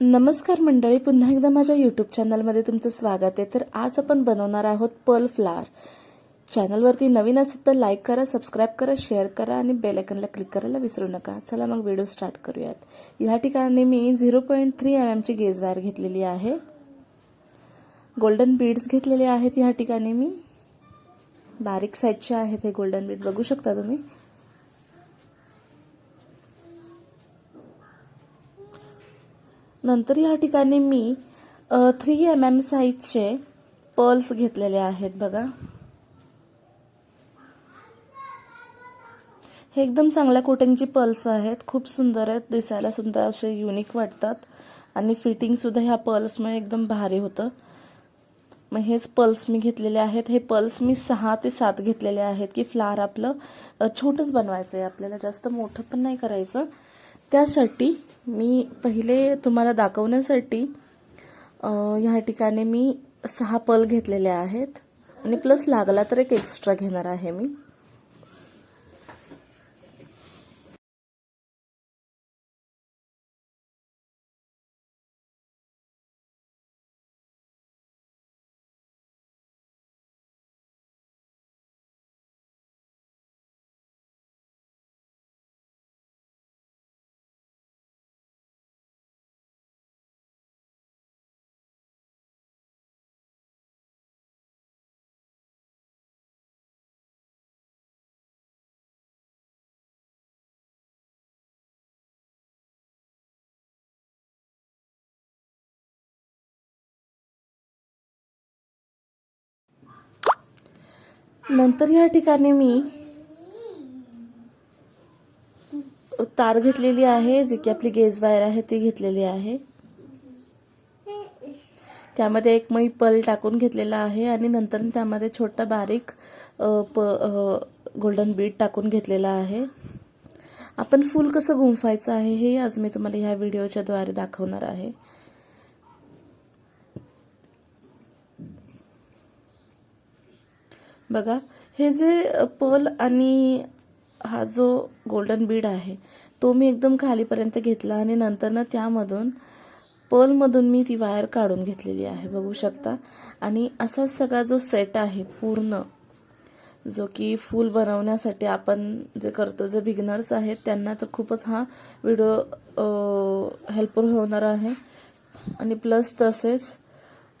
नमस्कार मंडळी पुन्हा एकदा माझ्या यूट्यूब चॅनलमध्ये तुमचं स्वागत आहे. तर आज आपण बनवणार आहोत पर्ल फ्लावर चॅनलवरती नवीन असेल तर लाईक करा सबस्क्राईब करा शेअर करा आणि बेल आयकनला क्लिक करायला विसरू नका. चला मग व्हिडिओ स्टार्ट करूयात. ह्या ठिकाणी मी झिरो पॉईंट थ्री एम एमची गेज वायर घेतलेली आहे. गोल्डन बीड्स घेतलेले आहेत ह्या ठिकाणी मी. बारीक साईजचे आहेत हे गोल्डन बीड बघू शकता तुम्ही? नंतर या ठिकाणी मी थ्री एम एम साईजचे पर्ल्स घेतलेले आहेत बघा. हे एकदम चांगल्या कोटिंगची पर्ल्स आहेत. खूप सुंदर आहेत. दिसायला सुंदर असे युनिक वाटतात. आणि फिटिंगसुद्धा ह्या पर्ल्समुळे एकदम भारी होतं. मग हेच पल्स मी घेतलेले आहेत. हे पल्स मी सहा ते सात घेतलेले आहेत की फ्लार आपलं छोटंच बनवायचं आहे आपल्याला जास्त मोठं पण नाही करायचं. त्यासाठी मी पहिले तुम्हाला दाखवण्यासाठी ह्या ठिकाणी मी सहा पल घेतलेले आहेत. आणि प्लस लागला तर एक एक्स्ट्रा घेणार आहे मी. नंतर या ठिकाणी मी तार घेतलेली आहे जी की आपली गेज वायर आहे ती घेतलेली आहे. त्यामध्ये एक मी पल टाकून घेतलेला आहे आणि नंतर त्यामध्ये छोटा बारीक प गोल्डन बीट टाकून घेतलेला आहे. आपण फूल कसं गुंफायचं आहे हे आज मी तुम्हाला ह्या व्हिडिओच्याद्वारे दाखवणार आहे. बघा हे जे पल आणि हा जो गोल्डन बीड आहे तो मी एकदम खालीपर्यंत घेतला आणि नंतर ना त्यामधून पलमधून मी ती वायर काढून घेतलेली आहे बघू शकता. आणि असाच सगळा जो सेट आहे पूर्ण जो की फूल बनवण्यासाठी आपण जे करतो जे बिगनर्स आहेत त्यांना तर खूपच हा व्हिडिओ हेल्पफुल होणार आहे. आणि प्लस तसेच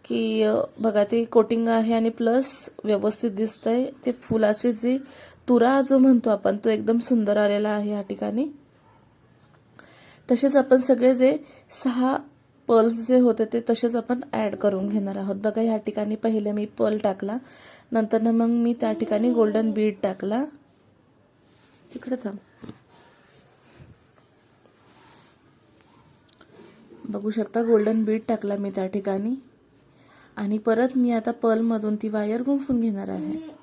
की बघा ते कोटिंग आहे आणि प्लस व्यवस्थित दिसतंय. ते फुलाची जी तुरा जो म्हणतो आपण तो एकदम सुंदर आलेला आहे या ठिकाणी. तसेच आपण सगळे जे सहा पल्स जे होते ते तसेच आपण ॲड करून घेणार आहोत. बघा ह्या ठिकाणी पहिले मी पल टाकला. नंतर मग मी त्या ठिकाणी गोल्डन बीड टाकला. इकडे थांब. बघू शकता गोल्डन बीड टाकला मी त्या ठिकाणी. आणि परत मी आता पलमधून ती वायर गुंफून घेणार आहे.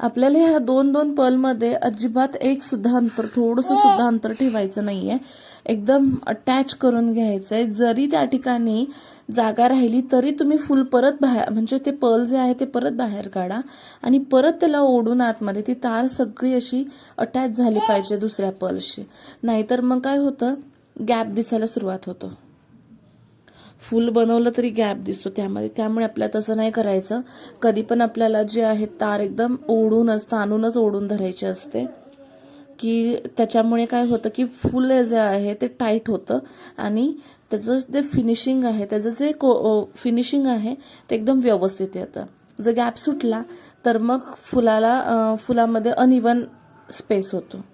आपल्याला ह्या दोन दोन पलमध्ये अजिबात एक सुद्धा अंतर थोडंसं सुद्धा अंतर ठेवायचं नाहीये. एकदम अटॅच करून घ्यायचंय. जरी त्या ठिकाणी जागा राहिली तरी तुम्ही फुल परत बाहेर म्हणजे ते पल जे आहे ते परत बाहेर काढा. आणि परत त्याला ओढून आतमध्ये ती तार सगळी अशी अटॅच झाली पाहिजे दुसऱ्या पलशी नाहीतर मग काय होतं? गॅप दिसायला सुरुवात होतो. फुल बनवलं तरी गॅप दिसतो त्यामध्ये. त्यामुळे आपल्याला तसं नाही करायचं. कधी पण आपल्याला जे आहे तार एकदम ओढूनच ताणूनच ओढून धरायची असते. की त्याच्यामुळे काय होतं की फुल जे आहे ते टाईट होतं. आणि त्याचं जे फिनिशिंग आहे त्याचं जे को फिनिशिंग आहे ते एकदम व्यवस्थित येतं. जर गॅप सुटला तर मग फुलाला फुलामध्ये अनइवन स्पेस होतो.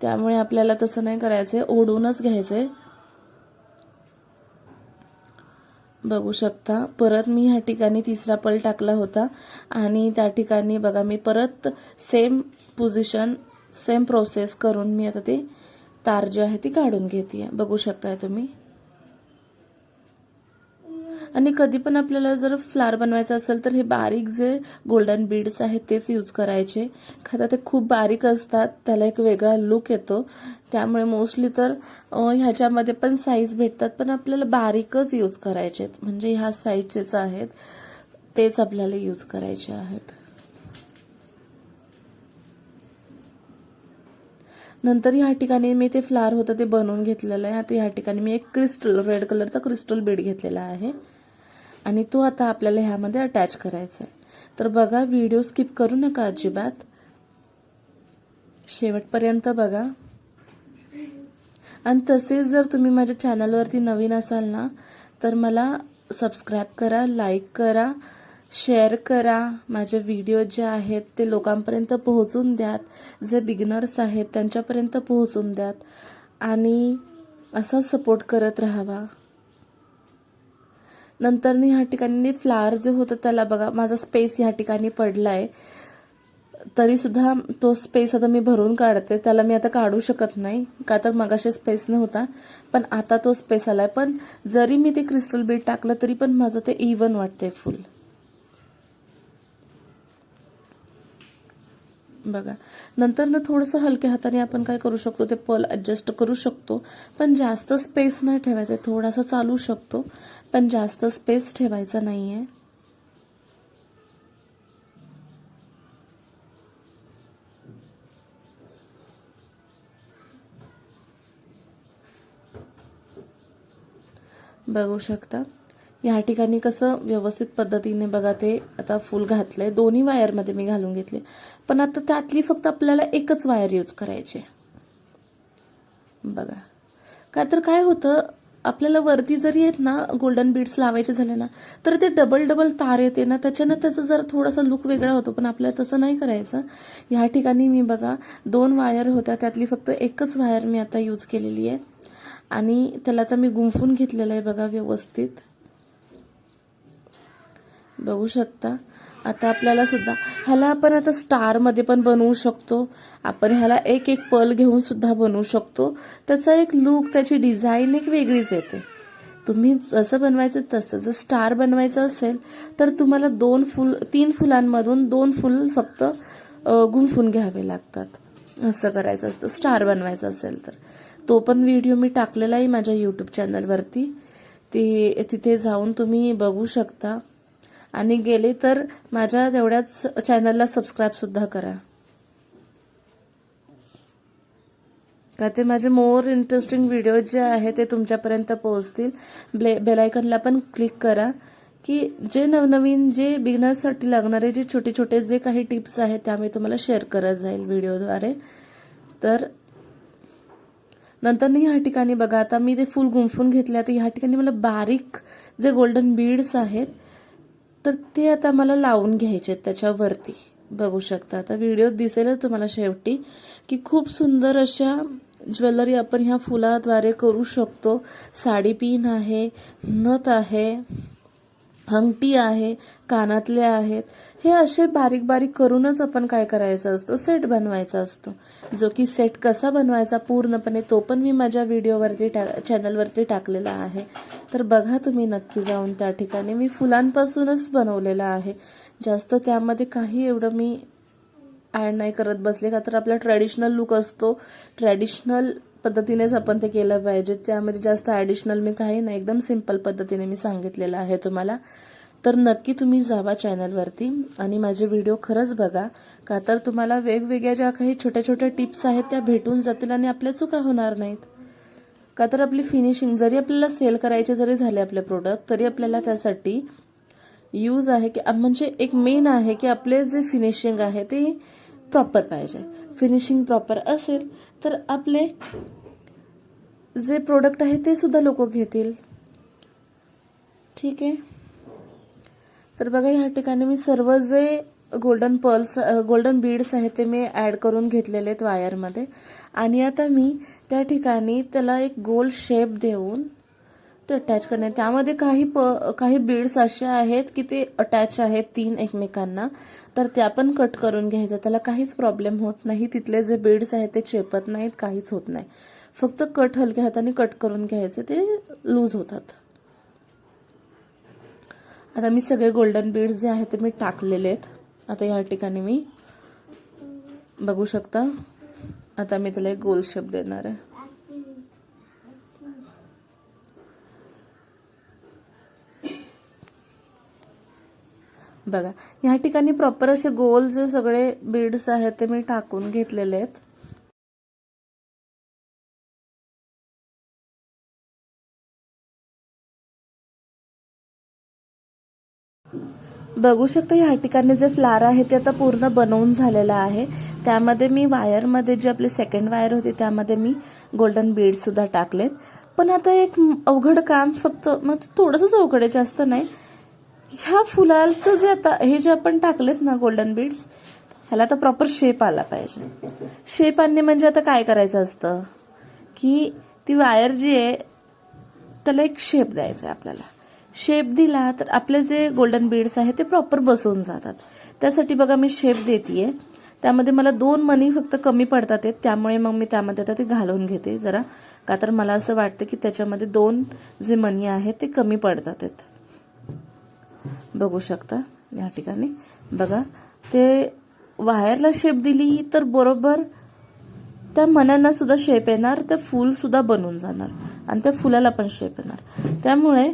त्यामुळे आपल्याला तसं नाही करायचं ओढूनच घ्यायचं आहे बघू शकता. परत मी ह्या ठिकाणी तिसरा पल टाकला होता. आणि त्या ठिकाणी बघा मी परत सेम पोझिशन सेम प्रोसेस करून मी आता ते तार जी आहे ती काढून घेते बघू शकताय तुम्ही. आणि कधी पण आपल्याला जर फ्लार बनवायचा असेल तर हे बारीक जे गोल्डन बीड्स आहेत तेच यूज करायचे. खाता ते खूप बारीक असतात त्याला एक वेगळा लुक येतो. त्यामुळे मोस्टली तर ह्याच्यामध्ये पण साईज भेटतात पण आपल्याला बारीकच यूज करायचे आहेत. म्हणजे ह्या साईजचेच आहेत तेच आपल्याला यूज करायचे आहेत. नंतर ह्या ठिकाणी मी ते फ्लार होतं ते बनवून घेतलेलं आहे. आता ह्या ठिकाणी मी एक क्रिस्टल रेड कलरचा क्रिस्टल बीड घेतलेला आहे. आणि तो आता आपल्याला ह्यामध्ये अटॅच करायचा आहे. तर बघा व्हिडिओ स्किप करू नका अजिबात. शेवटपर्यंत बघा. आणि तसेच जर तुम्ही माझ्या चॅनलवरती नवीन असाल ना तर मला सबस्क्राईब करा लाईक करा शेअर करा. माझे व्हिडिओ जे आहेत ते लोकांपर्यंत पोहोचून द्यात. जे बिगिनर्स आहेत त्यांच्यापर्यंत पोहोचून द्यात. आणि असा सपोर्ट करत राहावा. नंतर ह्या ठिकाणी फ्लावर जे होतं त्याला बघा माझा स्पेस ह्या ठिकाणी पडला आहे तरीसुद्धा तो स्पेस आता मी भरून काढते त्याला मी आता काढू शकत नाही. का तर मगाशी स्पेस नव्हता पण आता तो स्पेस आला आहे पण जरी मी ते क्रिस्टल बीट टाकलं तरी पण माझं ते इवन वाटते फुल बघा. नंतर ना थोडंसं हलक्या हाताने आपण काय करू शकतो ते पल ॲडजस्ट करू शकतो. पण जास्त स्पेस नाही ठेवायचं थोडासा चालू शकतो. पण जास्त स्पेस ठेवायचा नाही आहे बघू शकता. या ठिकाणी कसं व्यवस्थित पद्धतीने बघा ते आता फुल आहे दोन्ही वायरमध्ये मी घालून घेतले. पण आता त्यातली फक्त आपल्याला एकच वायर यूज करायची आहे. बघा. का तर काय होतं आपल्याला वरती जरी आहेत ना गोल्डन बीड्स लावायचे झाले ना तर ते डबल डबल तार येते ना त्याच्यानं त्याचा जरा थोडासा लुक वेगळा होतो पण आपल्याला तसं नाही करायचं. ह्या ठिकाणी मी बघा दोन वायर होत्या त्यातली फक्त एकच वायर मी आता यूज केलेली आहे. आणि त्याला आता मी गुंफून घेतलेलं आहे बघा व्यवस्थित. बघू शकता. आता आपल्याला सुद्धा ह्याला आपण आता स्टारमध्ये पण बनवू शकतो. आपण ह्याला एक एक पल घेऊन सुद्धा बनवू शकतो. त्याचा एक लुक त्याची डिझाईन एक वेगळीच येते. तुम्ही जसं बनवायचं तसं जर स्टार बनवायचं असेल तर तुम्हाला दोन फुल तीन फुलांमधून दोन फुल फक्त गुंफून घ्यावे लागतात. असं करायचं असतं स्टार बनवायचं असेल तर. तो पण व्हिडिओ मी टाकलेला आहे माझ्या यूट्यूब चॅनलवरती ते तिथे जाऊन तुम्ही बघू शकता. आणि गेले तर माझ्या तेवढ्याच चॅनलला सबस्क्राईब सुद्धा करा. का ते माझे मोर इंटरेस्टिंग व्हिडिओ जे आहे ते तुमच्यापर्यंत पोहोचतील. ब्ले बेलायकनला पण क्लिक करा. की जे नवनवीन जे बिगनर्ससाठी लागणारे जे छोटे छोटे जे काही टिप्स आहेत त्या मी तुम्हाला शेअर करत जाईल व्हिडिओद्वारे तर नंतर ह्या ठिकाणी बघा. आता मी ते फुल गुंफून घेतले आता ह्या ठिकाणी मला बारीक जे गोल्डन बीड्स आहेत तर ते आता मला लावून घ्यायचे आहेत त्याच्यावरती. बघू शकता. आता व्हिडिओ दिसेलच तुम्हाला शेवटी की खूप सुंदर अशा ज्वेलरी आपण ह्या फुलाद्वारे करू शकतो. साडी पिन आहे नथ आहे अंगठी आहे कानातले आहेत. हे असे बारीक बारीक करूनच आपण काय करायचं असतो? सेट बनवायचा असतो. जो की सेट कसा बनवायचा? पूर्णपणे तो पण मी माझ्या व्हिडिओवरती टा चॅनलवरती टाकलेला आहे. तर बघा तुम्ही नक्की जाऊन त्या ठिकाणी. मी फुलांपासूनच बनवलेला आहे. जास्त त्यामध्ये काही एवढं मी ॲड नाही करत बसले का तर आपला ट्रॅडिशनल लुक असतो. ट्रॅडिशनल पद्धतीनेच आपण ते केलं पाहिजे. त्यामध्ये जास्त ॲडिशनल मी काही नाही. एकदम सिंपल पद्धतीने मी सांगितलेलं आहे तुम्हाला. तर नक्की तुम्ही जावा चॅनलवरती आणि माझे व्हिडिओ खरंच बघा. का तर तुम्हाला वेगवेगळ्या ज्या काही छोट्या छोट्या टिप्स आहेत त्या भेटून जातील आणि आपल्या चुका होणार नाहीत. का तर आपली फिनिशिंग जरी आपल्याला सेल करायचे जरी झाले आपले प्रोडक्ट तरी आपल्याला त्यासाठी यूज आहे की म्हणजे एक मेन आहे की आपले जे फिनिशिंग आहे ते प्रॉपर पाहिजे. फिनिशिंग प्रॉपर असेल तर आपले जे प्रोडक्ट आहे ते सुद्धा लोक घेतील. ठीक आहे? तर बघा ह्या ठिकाणी मी सर्व जे गोल्डन पर्ल्स गोल्डन बीड्स आहेत ते मी ॲड करून घेतलेले आहेत वायरमध्ये आणि आता मी त्या ठिकाणी त्याला एक गोल शेप देऊन ते अटॅच करणे. त्यामध्ये काही प काही बीड्स असे आहेत की ते अटॅच आहेत तीन एकमेकांना. तर त्या पण कट करून घ्यायचं त्याला काहीच प्रॉब्लेम होत नाही. तिथले जे बीड्स आहेत ते चेपत नाहीत. काहीच होत नाही. फक्त कट हलक्या हाताने कट करून घ्यायचे. ते लूज होतात. आता मी सगळे गोल्डन बीड्स जे आहेत ते मी टाकलेले आहेत. आता या ठिकाणी मी बघू शकता. आता मी त्याला एक गोल शेप देणार आहे. बघा ह्या ठिकाणी प्रॉपर असे गोल जे सगळे बीड्स आहेत ते मी टाकून घेतलेले आहेत. बघू शकता ह्या ठिकाणी जे फ्लार आहे ते आता पूर्ण बनवून झालेलं आहे. त्यामध्ये मी वायरमध्ये जे आपले सेकंड वायर होते त्यामध्ये मी गोल्डन बीड्ससुद्धा टाकलेत. पण आता एक अवघड काम फक्त मग थोडंसंच अवघड आहे जास्त नाही. ह्या फुलाचं जे आता हे जे आपण टाकलेत ना गोल्डन बीड्स ह्याला आता प्रॉपर शेप आला पाहिजे. शेप आणणे म्हणजे आता काय करायचं असतं? की ती वायर जी आहे त्याला एक शेप द्यायचा आहे आपल्याला. शेप दिला तर आपले जे गोल्डन बीड्स आहेत ते प्रॉपर बसवून जातात. त्यासाठी बघा मी शेप देते त्यामध्ये मला दोन मनी फक्त कमी पडतात आहेत. त्यामुळे मग मी त्यामध्ये आता ते घालून घेते जरा. का तर मला असं वाटतं की त्याच्यामध्ये दोन जे मनी आहेत ते कमी पडतात आहेत. बघू शकता या ठिकाणी. बघा ते वायरला शेप दिली तर बरोबर त्या मन्यांना सुद्धा शेप येणार. त्या फूलसुद्धा बनून जाणार. आणि त्या फुलाला पण शेप येणार. त्यामुळे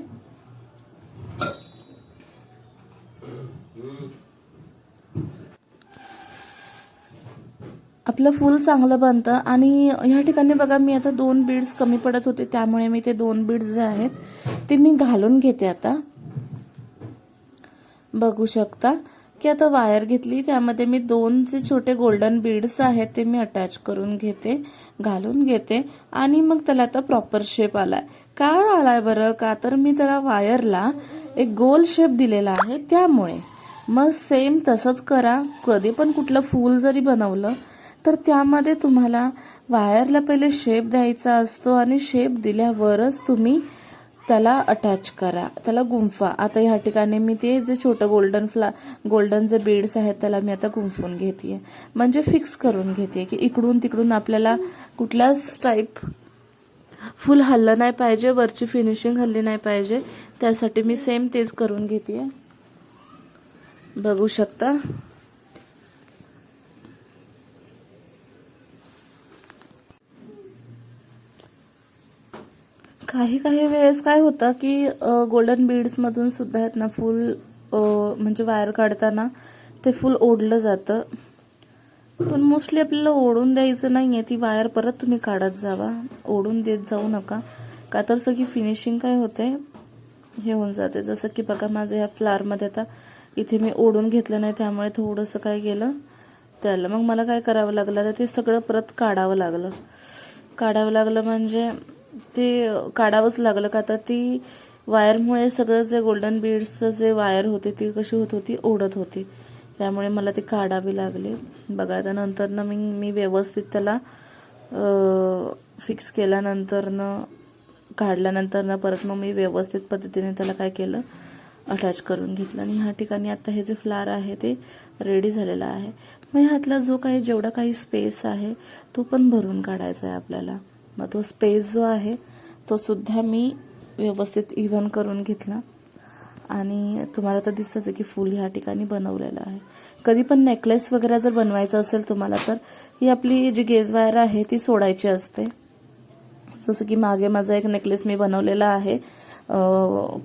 आपलं फूल चांगलं बनतं. आणि ह्या ठिकाणी बघा मी आता दोन बीड्स कमी पडत होते त्यामुळे मी ते दोन बीड्स जे आहेत ते मी घालून घेते आता. बघू शकता की आता वायर घेतली त्यामध्ये मी दोन जे छोटे गोल्डन बीड्स आहेत ते मी अटॅच करून घेते घालून घेते. आणि मग त्याला आता प्रॉपर शेप आलाय. का आलाय बरं? का तर मी त्याला वायरला एक गोल शेप दिलेला आहे त्यामुळे. मग सेम तसंच करा. कधी पण कुठलं फूल जरी बनवलं तर त्यामध्ये तुम्हाला वायरला पहिले शेप द्यायचा असतो आणि शेप दिल्यावरच तुम्ही त्याला अटॅच करा. त्याला गुंफा. आता ह्या ठिकाणी मी ते जे छोटं गोल्डन फ्ला गोल्डन जे बीड्स आहेत त्याला मी आता गुंफून घेते म्हणजे फिक्स करून घेते की इकडून तिकडून आपल्याला कुठल्याच टाईप फुल हल्लं नाही पाहिजे वरची फिनिशिंग हल्ली नाही पाहिजे त्यासाठी मी सेम तेच करून घेते बघू शकता? काही काही वेळेस काय होतं की गोल्डन बीड्समधून सुद्धा आहेत ना फुल म्हणजे वायर काढताना ते फुल ओढलं जातं. पण मोस्टली आपल्याला ओढून द्यायचं नाही आहे ती वायर परत तुम्ही काढत जावा. ओढून देत जाऊ नका. का तर सगळी फिनिशिंग काय होते? हे होऊन जाते. जसं की बघा माझं ह्या फ्लारमध्ये आता इथे मी ओढून घेतलं नाही त्यामुळे थोडंसं काय केलं त्याला मग मला काय करावं लागलं? तर ते सगळं परत काढावं लागलं. काढावं लागलं म्हणजे ते काढावंच लागलं का? तर ती वायरमुळे सगळं जे गोल्डन बीड्सचं जे वायर होते ती कशी होत होती? ओढत होती. त्यामुळे मला ती काढावी लागली. बघा त्यानंतरनं मी मी व्यवस्थित त्याला फिक्स केल्यानंतरनं काढल्यानंतरनं परत मग मी व्यवस्थित पद्धतीने त्याला काय केलं? अटॅच करून घेतलं. आणि ह्या ठिकाणी आता हे जे फ्लार आहे ते रेडी झालेलं आहे. मग ह्यातला जो काही जेवढा काही स्पेस आहे तो पण भरून काढायचा आहे आपल्याला. मग तो स्पेस जो आहे तो सुद्धा मी व्यवस्थित इव्हन करून घेतला. आणि तुम्हाला तर दिसतंच आहे की फूल ह्या ठिकाणी बनवलेलं आहे. कधी पण नेकलेस वगैरे जर बनवायचं असेल तुम्हाला तर ही आपली जी गेज वायर आहे ती सोडायची असते. जसं की मागे माझा एक नेकलेस मी बनवलेला आहे.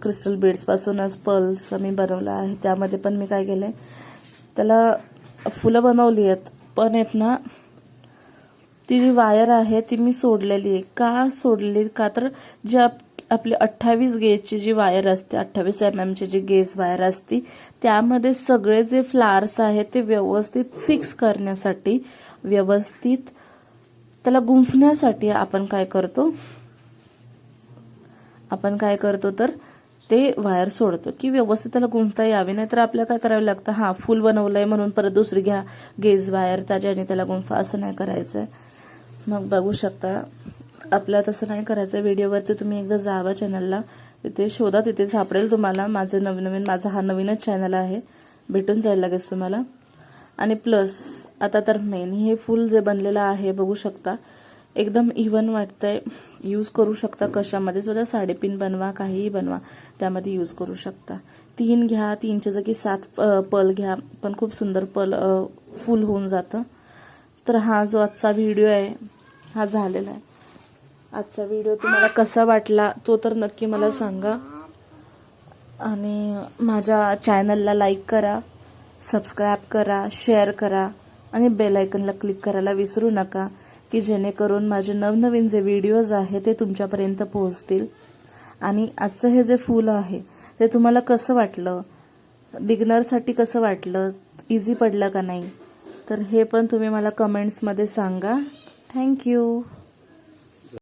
क्रिस्टल बीड्सपासूनच पर्ल्स मी बनवला आहे. त्यामध्ये पण मी काय केलं आहे त्याला फुलं बनवली आहेत पण आहेत ना ती जी वायर आहे ती मी सोडलेली आहे. का सोडली? का तर जी आप आपली अठ्ठावीस गेजची जी वायर असते अठ्ठावीस एम एमची जी गेज वायर असते त्यामध्ये सगळे जे फ्लावर्स आहेत ते व्यवस्थित फिक्स करण्यासाठी व्यवस्थित त्याला गुंफण्यासाठी आपण काय करतो? आपण काय करतो तर ते वायर सोडतो. की व्यवस्थित त्याला गुंफता यावी नाही तर आपल्याला काय करावं लागतं? हां फुल बनवलंय म्हणून परत दुसरी घ्या गेज वायर त्याच्याने त्याला गुंफा असं नाही करायचं. मग बघू शकता. आपल्या तसं नाही करायचं व्हिडिओवरती तुम्ही एकदा जावा चॅनलला तिथे शोधा. तिथे सापडेल तुम्हाला माझं नवीन नवीन. माझा हा नवीनच चॅनल आहे. भेटून जाईल लगेच तुम्हाला. आणि प्लस आता तर मेन हे फूल जे बनलेलं आहे बघू शकता. एकदम इव्हन वाटतंय. यूज करू शकता कशामध्ये. सुद्धा साडेपिन बनवा काहीही बनवा. त्यामध्ये यूज करू शकता. तीन घ्या. तीनच्या जागी सात पल घ्या. पण खूप सुंदर पल फुल होऊन जातं. तर हा जो आजचा व्हिडिओ आहे हा झालेला आहे. आजचा व्हिडिओ तुम्हाला कसा वाटला तो तर नक्की मला सांगा. आणि माझ्या चॅनलला लाईक करा सबस्क्राईब करा शेअर करा आणि बेलायकनला क्लिक करायला विसरू नका की जेणेकरून माझे नवनवीन जे व्हिडिओज आहे ते तुमच्यापर्यंत पोहोचतील. आणि आजचं हे जे फूल आहे ते तुम्हाला कसं वाटलं? बिगनरसाठी कसं वाटलं? इझी पडलं का नाही? तर हे पण तुम्ही मला कमेंट्समध्ये सांगा. थँक्यू